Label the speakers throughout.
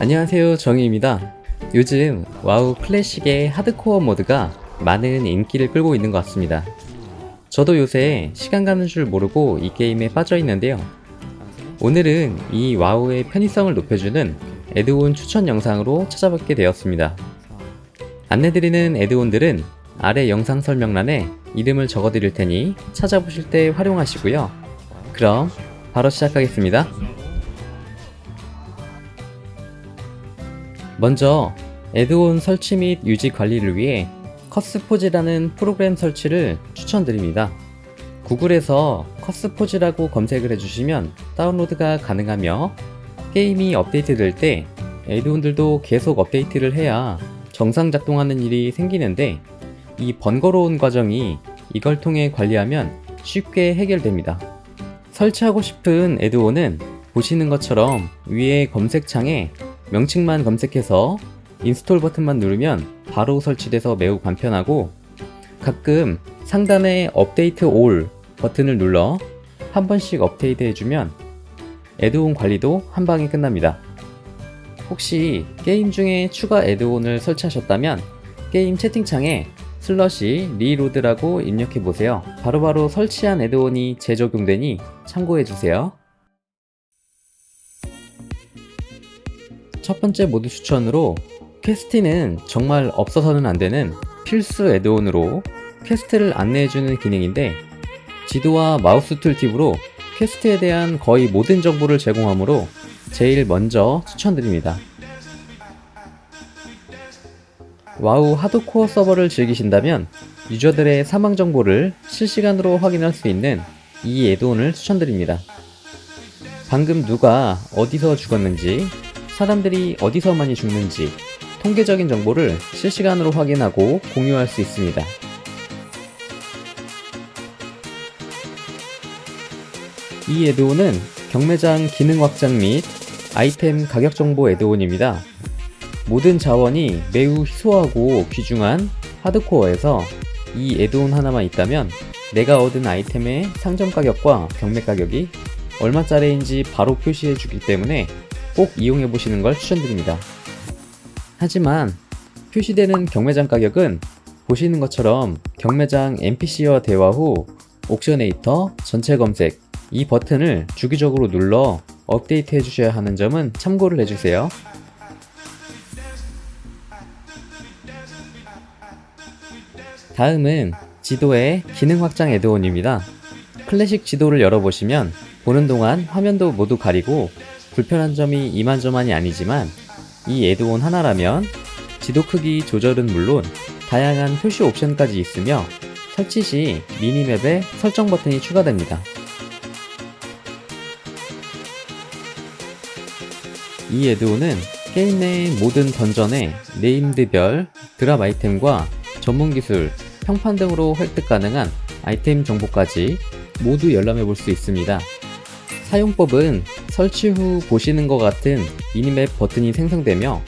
Speaker 1: 안녕하세요 정희입니다. 요즘 와우 클래식의 하드코어 모드가 많은 인기를 끌고 있는 것 같습니다. 저도 요새 시간 가는 줄 모르고 이 게임에 빠져 있는데요. 오늘은 이 와우의 편의성을 높여주는 에드온 추천 영상으로 찾아뵙게 되었습니다. 안내드리는 에드온들은 아래 영상 설명란에 이름을 적어드릴 테니 찾아보실 때 활용하시고요. 그럼 바로 시작하겠습니다 먼저 에드온 설치 및 유지 관리를 위해 커스포즈라는 프로그램 설치를 추천드립니다. 구글에서 커스포즈라고 검색을 해주시면 다운로드가 가능하며 게임이 업데이트될 때 에드온들도 계속 업데이트를 해야 정상 작동하는 일이 생기는데 이 번거로운 과정이 이걸 통해 관리하면 쉽게 해결됩니다. 설치하고 싶은 에드온은 보시는 것처럼 위에 검색창에 명칭만 검색해서 인스톨 버튼만 누르면 바로 설치돼서 매우 간편하고 가끔 상단에 업데이트 올 버튼을 눌러 한 번씩 업데이트 해주면 애드온 관리도 한 방에 끝납니다. 혹시 게임 중에 추가 애드온을 설치하셨다면 게임 채팅창에 슬러시 리로드라고 입력해 보세요. 바로바로 설치한 애드온이 재적용되니 참고해 주세요. 첫 번째 모드 추천으로 퀘스트는 정말 없어서는 안 되는 필수 애드온으로 퀘스트를 안내해주는 기능인데 지도와 마우스 툴팁으로 퀘스트에 대한 거의 모든 정보를 제공하므로 제일 먼저 추천드립니다. 와우 하드코어 서버를 즐기신다면 유저들의 사망 정보를 실시간으로 확인할 수 있는 이 애드온을 추천드립니다. 방금 누가 어디서 죽었는지 사람들이 어디서 많이 죽는지 통계적인 정보를 실시간으로 확인하고 공유할 수 있습니다. 이 애드온은 경매장 기능 확장 및 아이템 가격 정보 애드온입니다. 모든 자원이 매우 희소하고 귀중한 하드코어에서 이 애드온 하나만 있다면 내가 얻은 아이템의 상점 가격과 경매 가격이 얼마짜리인지 바로 표시해 주기 때문에 꼭 이용해 보시는 걸 추천드립니다. 하지만 표시되는 경매장 가격은 보시는 것처럼 경매장 NPC와 대화 후 옥셔네이터 전체 검색 이 버튼을 주기적으로 눌러 업데이트 해주셔야 하는 점은 참고를 해주세요. 다음은 지도의 기능 확장 애드온입니다. 클래식 지도를 열어보시면 보는 동안 화면도 모두 가리고 불편한 점이 이만저만이 아니지만 이 애드온 하나라면 지도 크기 조절은 물론 다양한 표시 옵션까지 있으며 설치 시 미니맵에 설정 버튼이 추가됩니다. 이 애드온은 게임 내 모든 던전의 네임드별 드랍 아이템과 전문 기술, 평판 등으로 획득 가능한 아이템 정보까지 모두 열람해 볼 수 있습니다. 사용법은 설치 후 보시는 것 같은 미니맵 버튼이 생성되며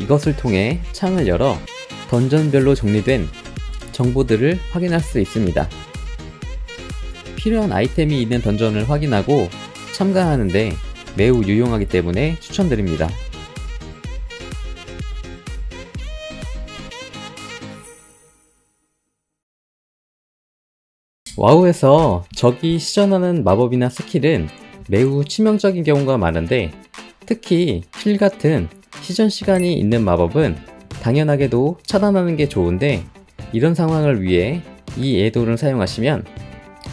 Speaker 1: 이것을 통해 창을 열어 던전별로 정리된 정보들을 확인할 수 있습니다. 필요한 아이템이 있는 던전을 확인하고 참가하는데 매우 유용하기 때문에 추천드립니다. 와우에서 적이 시전하는 마법이나 스킬은 매우 치명적인 경우가 많은데 특히 힐 같은 시전 시간이 있는 마법은 당연하게도 차단하는 게 좋은데 이런 상황을 위해 이 애도를 사용하시면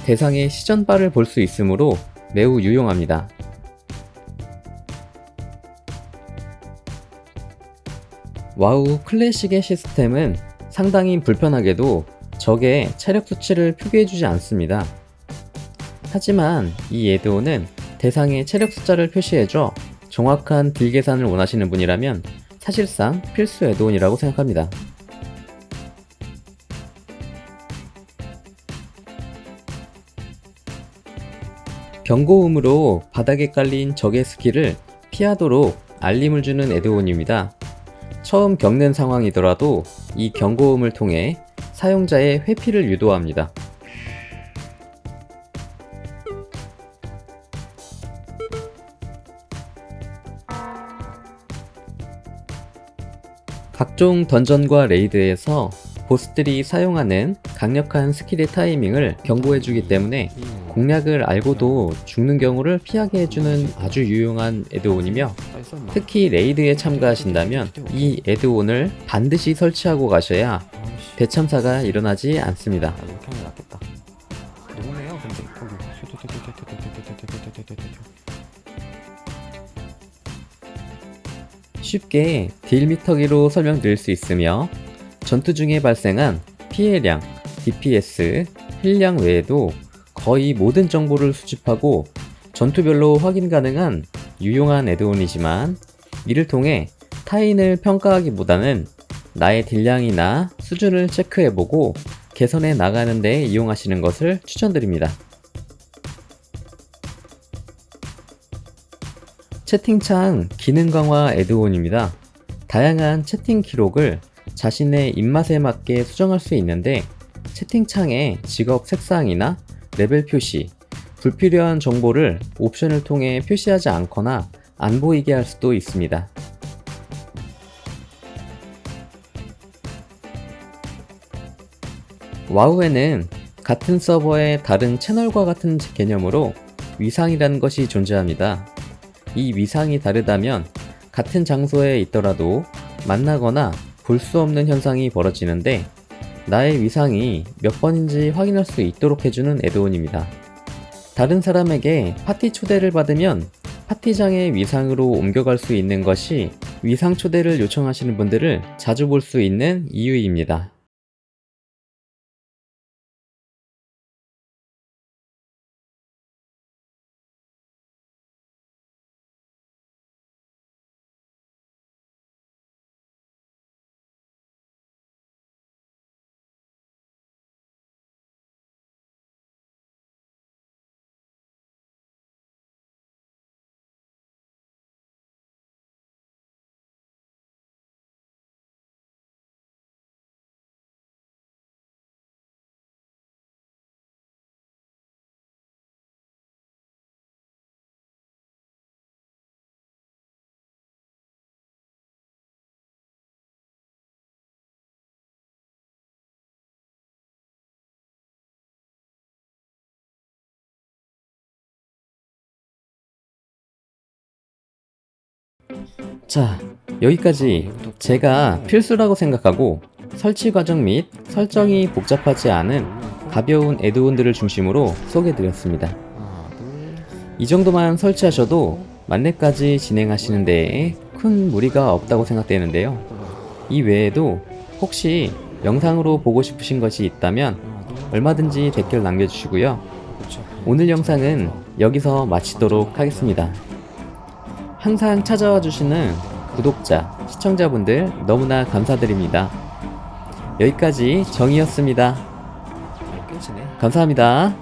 Speaker 1: 대상의 시전바를 볼 수 있으므로 매우 유용합니다. 와우 클래식의 시스템은 상당히 불편하게도 적의 체력 수치를 표기해주지 않습니다. 하지만 이 애드온은 대상의 체력 숫자를 표시해줘 정확한 딜 계산을 원하시는 분이라면 사실상 필수 애드온이라고 생각합니다. 경고음으로 바닥에 깔린 적의 스킬을 피하도록 알림을 주는 애드온입니다. 처음 겪는 상황이더라도 이 경고음을 통해 사용자의 회피를 유도합니다. 각종 던전과 레이드에서 보스들이 사용하는 강력한 스킬의 타이밍을 경고해주기 때문에 공략을 알고도 죽는 경우를 피하게 해주는 아주 유용한 애드온이며 특히 레이드에 참가하신다면 이 애드온을 반드시 설치하고 가셔야 대참사가 일어나지 않습니다. 쉽게 딜 미터기로 설명드릴 수 있으며 전투 중에 발생한 피해량, DPS, 힐량 외에도 거의 모든 정보를 수집하고 전투별로 확인 가능한 유용한 애드온이지만 이를 통해 타인을 평가하기보다는 나의 딜량이나 수준을 체크해보고 개선해 나가는 데 이용하시는 것을 추천드립니다. 채팅창 기능 강화 애드온입니다. 다양한 채팅 기록을 자신의 입맛에 맞게 수정할 수 있는데 채팅창의 직업 색상이나 레벨 표시, 불필요한 정보를 옵션을 통해 표시하지 않거나 안 보이게 할 수도 있습니다. 와우에는 같은 서버의 다른 채널과 같은 개념으로 위상이라는 것이 존재합니다. 이 위상이 다르다면 같은 장소에 있더라도 만나거나 볼 수 없는 현상이 벌어지는데 나의 위상이 몇 번인지 확인할 수 있도록 해주는 애드온입니다. 다른 사람에게 파티 초대를 받으면 파티장의 위상으로 옮겨갈 수 있는 것이 위상 초대를 요청하시는 분들을 자주 볼 수 있는 이유입니다. 자, 여기까지 제가 필수라고 생각하고 설치 과정 및 설정이 복잡하지 않은 가벼운 애드온들을 중심으로 소개드렸습니다. 이 정도만 설치하셔도 만렙까지 진행하시는 데에 큰 무리가 없다고 생각되는데요. 이 외에도 혹시 영상으로 보고 싶으신 것이 있다면 얼마든지 댓글 남겨주시고요. 오늘 영상은 여기서 마치도록 하겠습니다. 항상 찾아와 주시는 구독자, 시청자분들 너무나 감사드립니다. 여기까지 정이었습니다. 감사합니다.